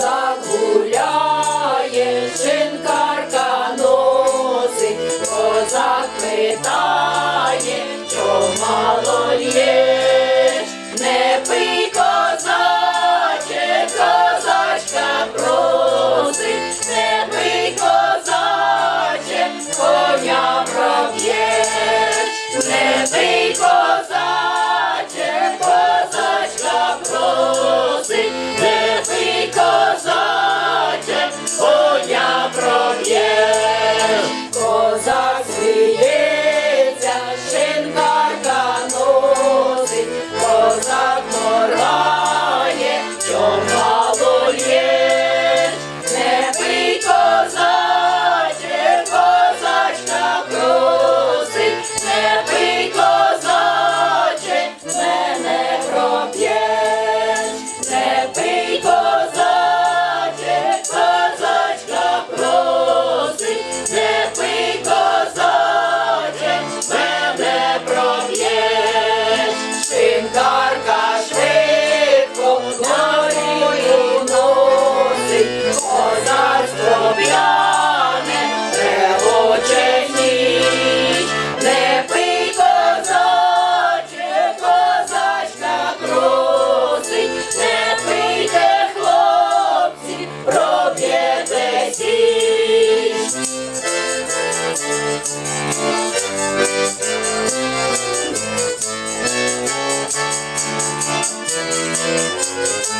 загуляє, шинкарка носи, козак питає, що мало є, не пий козаче, козачка просить, не пий козаче, коня проб'єш, не пий козаче. Thank you.